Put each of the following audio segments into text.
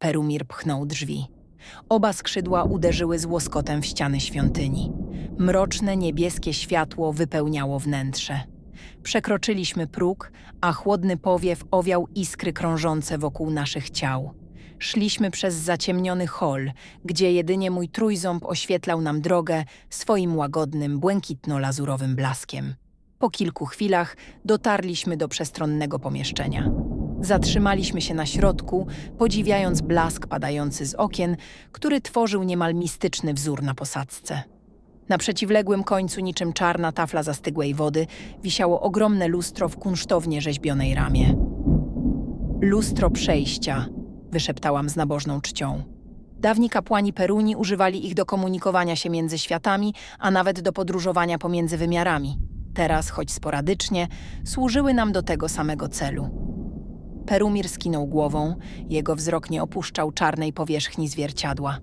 Perumir pchnął drzwi. Oba skrzydła uderzyły z łoskotem w ściany świątyni. Mroczne niebieskie światło wypełniało wnętrze. Przekroczyliśmy próg, a chłodny powiew owiał iskry krążące wokół naszych ciał. Szliśmy przez zaciemniony hol, gdzie jedynie mój trójząb oświetlał nam drogę swoim łagodnym, błękitno-lazurowym blaskiem. Po kilku chwilach dotarliśmy do przestronnego pomieszczenia. Zatrzymaliśmy się na środku, podziwiając blask padający z okien, który tworzył niemal mistyczny wzór na posadzce. Na przeciwległym końcu, niczym czarna tafla zastygłej wody, wisiało ogromne lustro w kunsztownie rzeźbionej ramie. Lustro przejścia, wyszeptałam z nabożną czcią. Dawni kapłani Peruni używali ich do komunikowania się między światami, a nawet do podróżowania pomiędzy wymiarami. Teraz, choć sporadycznie, służyły nam do tego samego celu. Perumir skinął głową, jego wzrok nie opuszczał czarnej powierzchni zwierciadła.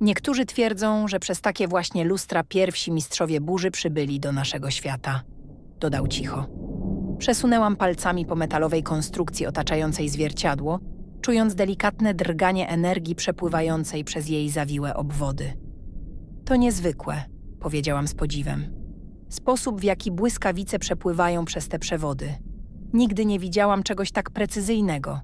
Niektórzy twierdzą, że przez takie właśnie lustra pierwsi mistrzowie burzy przybyli do naszego świata. Dodał cicho. Przesunęłam palcami po metalowej konstrukcji otaczającej zwierciadło, czując delikatne drganie energii przepływającej przez jej zawiłe obwody. To niezwykłe, powiedziałam z podziwem. Sposób, w jaki błyskawice przepływają przez te przewody. Nigdy nie widziałam czegoś tak precyzyjnego.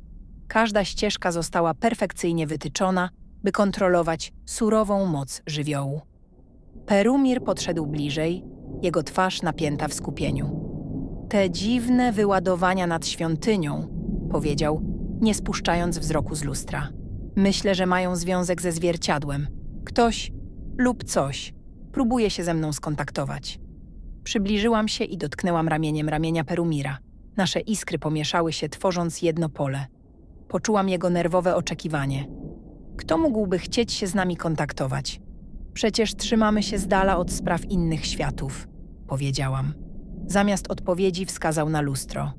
Każda ścieżka została perfekcyjnie wytyczona, by kontrolować surową moc żywiołu. Perumir podszedł bliżej, jego twarz napięta w skupieniu. Te dziwne wyładowania nad świątynią, powiedział, nie spuszczając wzroku z lustra. Myślę, że mają związek ze zwierciadłem. Ktoś lub coś próbuje się ze mną skontaktować. Przybliżyłam się i dotknęłam ramieniem ramienia Perumira. Nasze iskry pomieszały się, tworząc jedno pole. Poczułam jego nerwowe oczekiwanie. Kto mógłby chcieć się z nami kontaktować? Przecież trzymamy się z dala od spraw innych światów, powiedziałam. Zamiast odpowiedzi wskazał na lustro.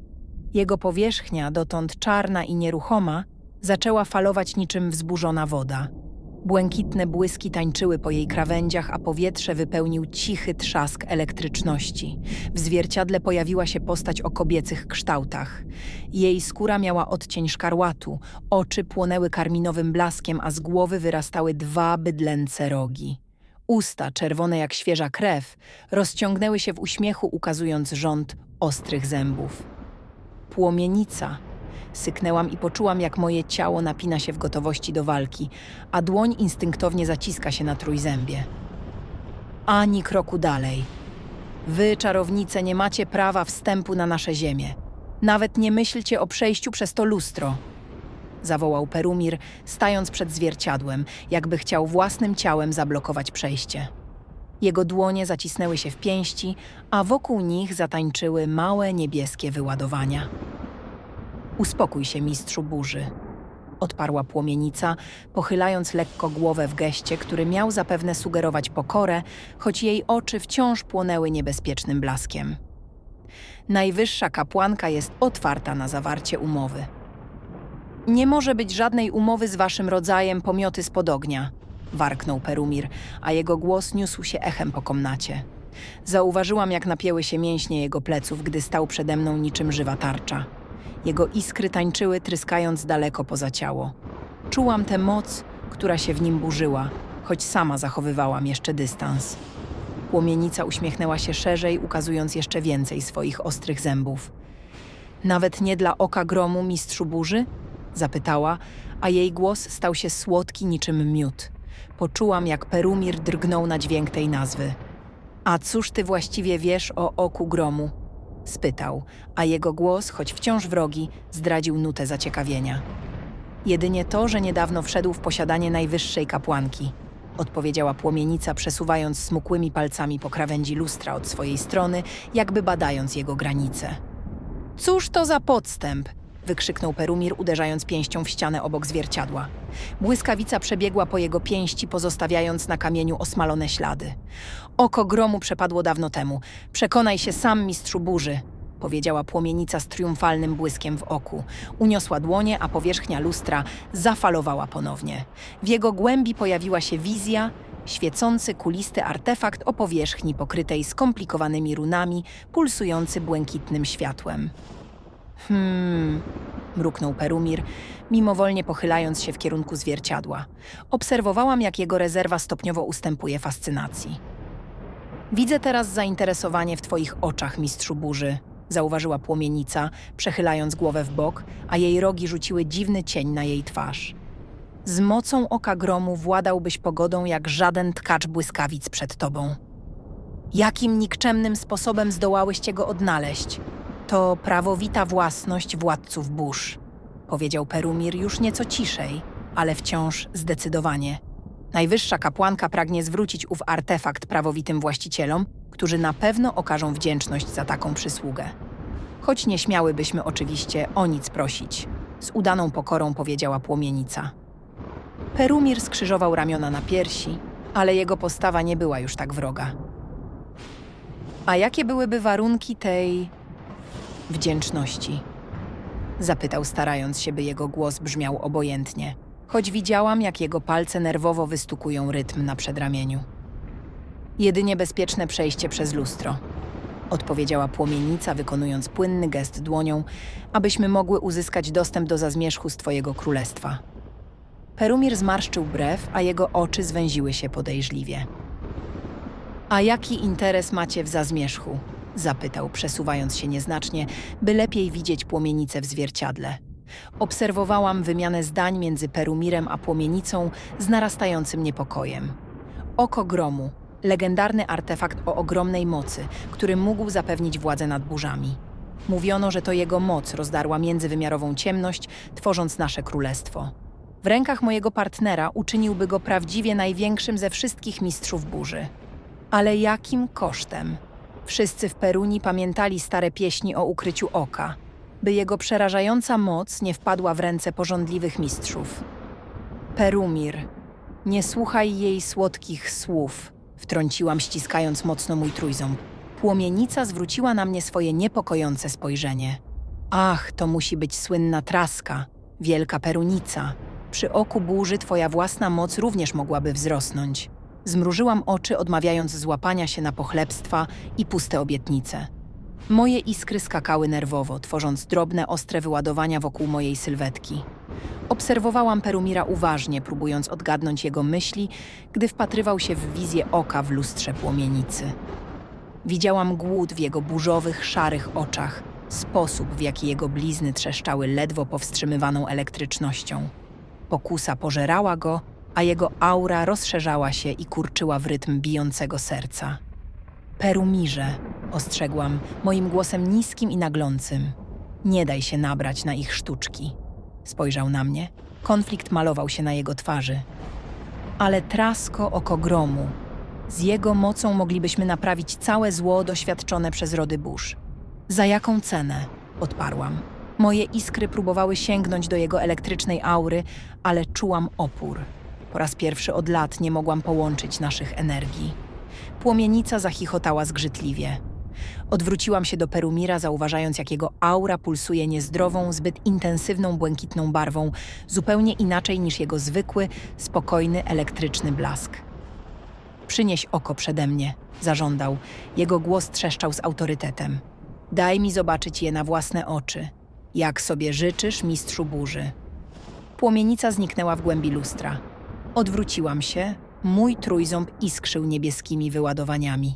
Jego powierzchnia, dotąd czarna i nieruchoma, zaczęła falować niczym wzburzona woda. Błękitne błyski tańczyły po jej krawędziach, a powietrze wypełnił cichy trzask elektryczności. W zwierciadle pojawiła się postać o kobiecych kształtach. Jej skóra miała odcień szkarłatu, oczy płonęły karminowym blaskiem, a z głowy wyrastały dwa bydlęce rogi. Usta, czerwone jak świeża krew, rozciągnęły się w uśmiechu, ukazując rząd ostrych zębów. Płomienica. Syknęłam i poczułam, jak moje ciało napina się w gotowości do walki, a dłoń instynktownie zaciska się na trójzębie. Ani kroku dalej. Wy, czarownice, nie macie prawa wstępu na nasze ziemię. Nawet nie myślcie o przejściu przez to lustro. Zawołał Perumir, stając przed zwierciadłem, jakby chciał własnym ciałem zablokować przejście. Jego dłonie zacisnęły się w pięści, a wokół nich zatańczyły małe niebieskie wyładowania. Uspokój się, mistrzu burzy, odparła płomienica, pochylając lekko głowę w geście, który miał zapewne sugerować pokorę, choć jej oczy wciąż płonęły niebezpiecznym blaskiem. Najwyższa kapłanka jest otwarta na zawarcie umowy. Nie może być żadnej umowy z waszym rodzajem pomioty spod ognia, warknął Perumir, a jego głos niósł się echem po komnacie. Zauważyłam, jak napięły się mięśnie jego pleców, gdy stał przede mną niczym żywa tarcza. Jego iskry tańczyły, tryskając daleko poza ciało. Czułam tę moc, która się w nim burzyła, choć sama zachowywałam jeszcze dystans. Płomienica uśmiechnęła się szerzej, ukazując jeszcze więcej swoich ostrych zębów. Nawet nie dla oka gromu, mistrzu burzy? Zapytała, a jej głos stał się słodki niczym miód. Poczułam, jak Perumir drgnął na dźwięk tej nazwy. A cóż ty właściwie wiesz o oku gromu? Spytał, a jego głos, choć wciąż wrogi, zdradził nutę zaciekawienia. Jedynie to, że niedawno wszedł w posiadanie najwyższej kapłanki, odpowiedziała płomienica, przesuwając smukłymi palcami po krawędzi lustra od swojej strony, jakby badając jego granice. Cóż to za podstęp? Wykrzyknął Perumir, uderzając pięścią w ścianę obok zwierciadła. Błyskawica przebiegła po jego pięści, pozostawiając na kamieniu osmalone ślady. Oko gromu przepadło dawno temu. Przekonaj się sam, mistrzu burzy, powiedziała płomienica z triumfalnym błyskiem w oku. Uniosła dłonie, a powierzchnia lustra zafalowała ponownie. W jego głębi pojawiła się wizja, świecący kulisty artefakt o powierzchni pokrytej skomplikowanymi runami, pulsujący błękitnym światłem. Hmm, mruknął Perumir, mimowolnie pochylając się w kierunku zwierciadła. Obserwowałam, jak jego rezerwa stopniowo ustępuje fascynacji. Widzę teraz zainteresowanie w twoich oczach, mistrzu burzy, zauważyła płomienica, przechylając głowę w bok, a jej rogi rzuciły dziwny cień na jej twarz. Z mocą oka gromu władałbyś pogodą jak żaden tkacz błyskawic przed tobą. Jakim nikczemnym sposobem zdołałyście go odnaleźć? To prawowita własność władców burz, powiedział Perumir już nieco ciszej, ale wciąż zdecydowanie. Najwyższa kapłanka pragnie zwrócić ów artefakt prawowitym właścicielom, którzy na pewno okażą wdzięczność za taką przysługę. Choć nie śmiałybyśmy oczywiście o nic prosić, z udaną pokorą powiedziała płomienica. Perumir skrzyżował ramiona na piersi, ale jego postawa nie była już tak wroga. A jakie byłyby warunki tej wdzięczności? Zapytał, starając się, by jego głos brzmiał obojętnie, choć widziałam, jak jego palce nerwowo wystukują rytm na przedramieniu. Jedynie bezpieczne przejście przez lustro, odpowiedziała płomienica, wykonując płynny gest dłonią, abyśmy mogły uzyskać dostęp do zazmierzchu z twojego królestwa. Perumir zmarszczył brew, a jego oczy zwęziły się podejrzliwie. A jaki interes macie w zazmierzchu? Zapytał, przesuwając się nieznacznie, by lepiej widzieć płomienicę w zwierciadle. Obserwowałam wymianę zdań między Perumirem a płomienicą z narastającym niepokojem. Oko gromu, legendarny artefakt o ogromnej mocy, który mógł zapewnić władzę nad burzami. Mówiono, że to jego moc rozdarła międzywymiarową ciemność, tworząc nasze królestwo. W rękach mojego partnera uczyniłby go prawdziwie największym ze wszystkich mistrzów burzy. Ale jakim kosztem? Wszyscy w Peruni pamiętali stare pieśni o ukryciu oka, by jego przerażająca moc nie wpadła w ręce porządliwych mistrzów. Perumir, nie słuchaj jej słodkich słów, wtrąciłam ściskając mocno mój trójząb. Płomienica zwróciła na mnie swoje niepokojące spojrzenie. Ach, to musi być słynna traska, wielka perunica. Przy oku burzy twoja własna moc również mogłaby wzrosnąć. Zmrużyłam oczy, odmawiając złapania się na pochlebstwa i puste obietnice. Moje iskry skakały nerwowo, tworząc drobne, ostre wyładowania wokół mojej sylwetki. Obserwowałam Perumira uważnie, próbując odgadnąć jego myśli, gdy wpatrywał się w wizję oka w lustrze płomienicy. Widziałam głód w jego burzowych, szarych oczach, sposób, w jaki jego blizny trzeszczały ledwo powstrzymywaną elektrycznością. Pokusa pożerała go, a jego aura rozszerzała się i kurczyła w rytm bijącego serca. Perumirze, ostrzegłam, moim głosem niskim i naglącym. Nie daj się nabrać na ich sztuczki. Spojrzał na mnie. Konflikt malował się na jego twarzy. Ale trasko oko gromu. Z jego mocą moglibyśmy naprawić całe zło doświadczone przez rody burz. Za jaką cenę? Odparłam. Moje iskry próbowały sięgnąć do jego elektrycznej aury, ale czułam opór. Po raz pierwszy od lat nie mogłam połączyć naszych energii. Płomienica zachichotała zgrzytliwie. Odwróciłam się do Perumira, zauważając, jak jego aura pulsuje niezdrową, zbyt intensywną błękitną barwą, zupełnie inaczej niż jego zwykły, spokojny, elektryczny blask. Przynieś oko przede mnie, zażądał. Jego głos trzeszczał z autorytetem. Daj mi zobaczyć je na własne oczy. Jak sobie życzysz, mistrzu burzy. Płomienica zniknęła w głębi lustra. Odwróciłam się, mój trójząb iskrzył niebieskimi wyładowaniami.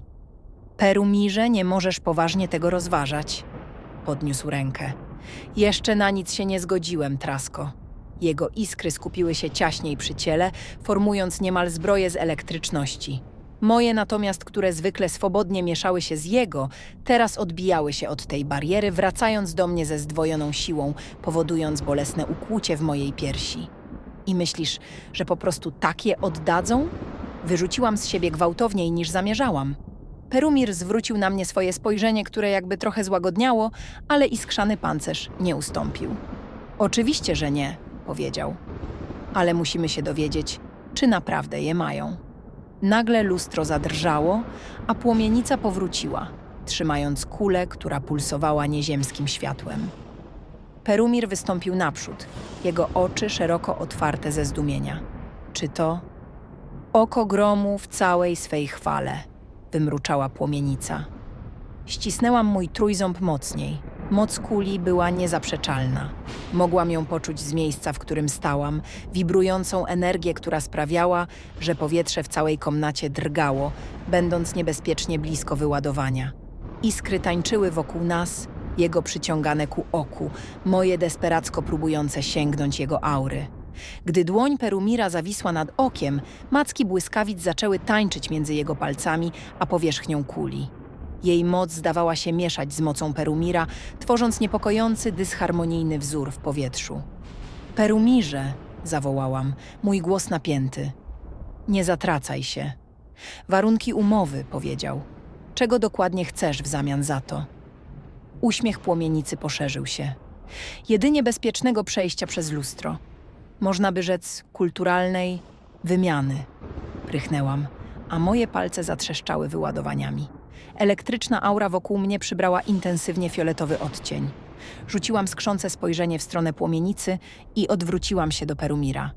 Perumirze, nie możesz poważnie tego rozważać. Podniósł rękę. Jeszcze na nic się nie zgodziłem, Trasko. Jego iskry skupiły się ciaśniej przy ciele, formując niemal zbroję z elektryczności. Moje natomiast, które zwykle swobodnie mieszały się z jego, teraz odbijały się od tej bariery, wracając do mnie ze zdwojoną siłą, powodując bolesne ukłucie w mojej piersi. I myślisz, że po prostu tak je oddadzą? Wyrzuciłam z siebie gwałtowniej niż zamierzałam. Perumir zwrócił na mnie swoje spojrzenie, które jakby trochę złagodniało, ale iskrzany pancerz nie ustąpił. Oczywiście, że nie, powiedział. Ale musimy się dowiedzieć, czy naprawdę je mają. Nagle lustro zadrżało, a płomienica powróciła, trzymając kulę, która pulsowała nieziemskim światłem. Perumir wystąpił naprzód, jego oczy szeroko otwarte ze zdumienia. Czy to oko gromu w całej swej chwale? wymruczała płomienica. Ścisnęłam mój trójząb mocniej. Moc kuli była niezaprzeczalna. Mogłam ją poczuć z miejsca, w którym stałam, wibrującą energię, która sprawiała, że powietrze w całej komnacie drgało, będąc niebezpiecznie blisko wyładowania. Iskry tańczyły wokół nas, jego przyciągane ku oku, moje desperacko próbujące sięgnąć jego aury. Gdy dłoń Perumira zawisła nad okiem, macki błyskawic zaczęły tańczyć między jego palcami, a powierzchnią kuli. Jej moc zdawała się mieszać z mocą Perumira, tworząc niepokojący, dysharmonijny wzór w powietrzu. Perumirze, zawołałam, mój głos napięty. Nie zatracaj się. Warunki umowy, powiedział. Czego dokładnie chcesz w zamian za to? Uśmiech płomienicy poszerzył się. Jedynie bezpiecznego przejścia przez lustro. Można by rzec kulturalnej wymiany. Prychnęłam, a moje palce zatrzeszczały wyładowaniami. Elektryczna aura wokół mnie przybrała intensywnie fioletowy odcień. Rzuciłam skrzące spojrzenie w stronę płomienicy i odwróciłam się do Perumira.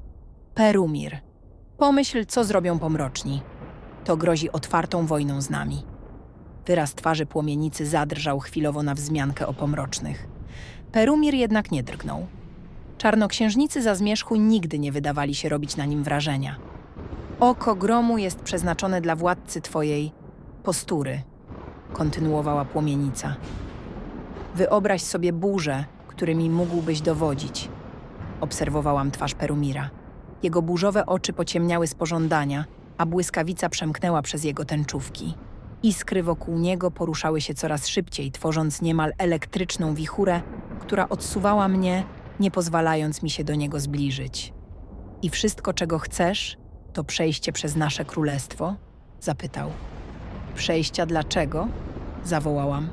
Perumir, pomyśl, co zrobią pomroczni. To grozi otwartą wojną z nami. Wyraz twarzy płomienicy zadrżał chwilowo na wzmiankę o pomrocznych. Perumir jednak nie drgnął. Czarnoksiężnicy za zmierzchu nigdy nie wydawali się robić na nim wrażenia. Oko gromu jest przeznaczone dla władcy twojej postury, kontynuowała płomienica. Wyobraź sobie burze, którymi mógłbyś dowodzić. Obserwowałam twarz Perumira. Jego burzowe oczy pociemniały z pożądania, a błyskawica przemknęła przez jego tęczówki. Iskry wokół niego poruszały się coraz szybciej, tworząc niemal elektryczną wichurę, która odsuwała mnie, nie pozwalając mi się do niego zbliżyć. I wszystko, czego chcesz, to przejście przez nasze królestwo? zapytał. Przejścia dlaczego? zawołałam.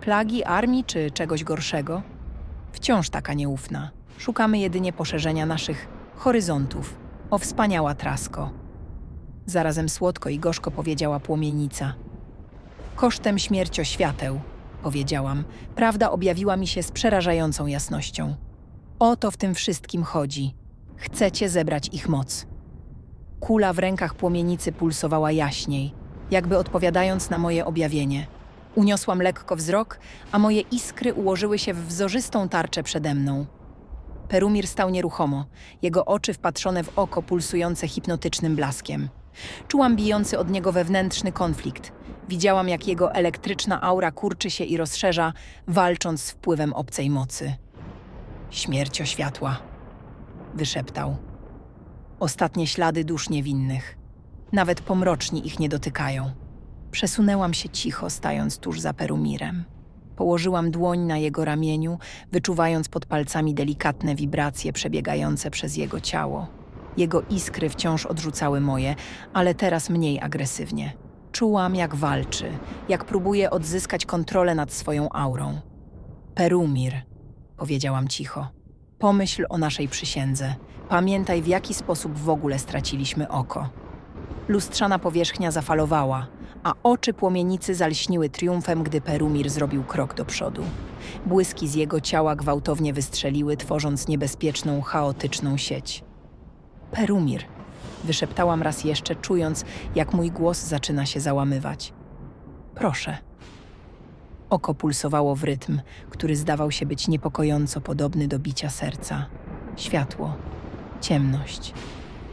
Plagi armii czy czegoś gorszego? Wciąż taka nieufna. Szukamy jedynie poszerzenia naszych horyzontów. O wspaniała trasko. Zarazem słodko i gorzko powiedziała płomienica. Kosztem śmiercioświateł, powiedziałam. Prawda objawiła mi się z przerażającą jasnością. O to w tym wszystkim chodzi. Chcecie zebrać ich moc. Kula w rękach płomienicy pulsowała jaśniej, jakby odpowiadając na moje objawienie. Uniosłam lekko wzrok, a moje iskry ułożyły się w wzorzystą tarczę przede mną. Perumir stał nieruchomo, jego oczy wpatrzone w oko pulsujące hipnotycznym blaskiem. Czułam bijący od niego wewnętrzny konflikt. Widziałam, jak jego elektryczna aura kurczy się i rozszerza, walcząc z wpływem obcej mocy. Śmierć światła, wyszeptał. Ostatnie ślady dusz niewinnych. Nawet pomroczni ich nie dotykają. Przesunęłam się cicho, stając tuż za Perumirem. Położyłam dłoń na jego ramieniu, wyczuwając pod palcami delikatne wibracje przebiegające przez jego ciało. Jego iskry wciąż odrzucały moje, ale teraz mniej agresywnie. Czułam, jak walczy, jak próbuje odzyskać kontrolę nad swoją aurą. Perumir, powiedziałam cicho. Pomyśl o naszej przysiędze. Pamiętaj, w jaki sposób w ogóle straciliśmy oko. Lustrzana powierzchnia zafalowała, a oczy płomienicy zalśniły triumfem, gdy Perumir zrobił krok do przodu. Błyski z jego ciała gwałtownie wystrzeliły, tworząc niebezpieczną, chaotyczną sieć. Perumir, wyszeptałam raz jeszcze, czując, jak mój głos zaczyna się załamywać. Proszę. Oko pulsowało w rytm, który zdawał się być niepokojąco podobny do bicia serca. Światło, ciemność,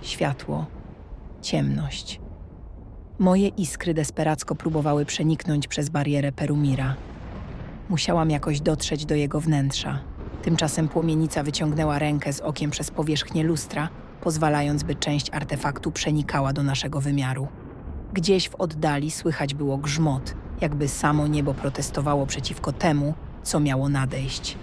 światło, ciemność. Moje iskry desperacko próbowały przeniknąć przez barierę Perumira. Musiałam jakoś dotrzeć do jego wnętrza. Tymczasem płomienica wyciągnęła rękę z okiem przez powierzchnię lustra, pozwalając, by część artefaktu przenikała do naszego wymiaru. Gdzieś w oddali słychać było grzmot, jakby samo niebo protestowało przeciwko temu, co miało nadejść.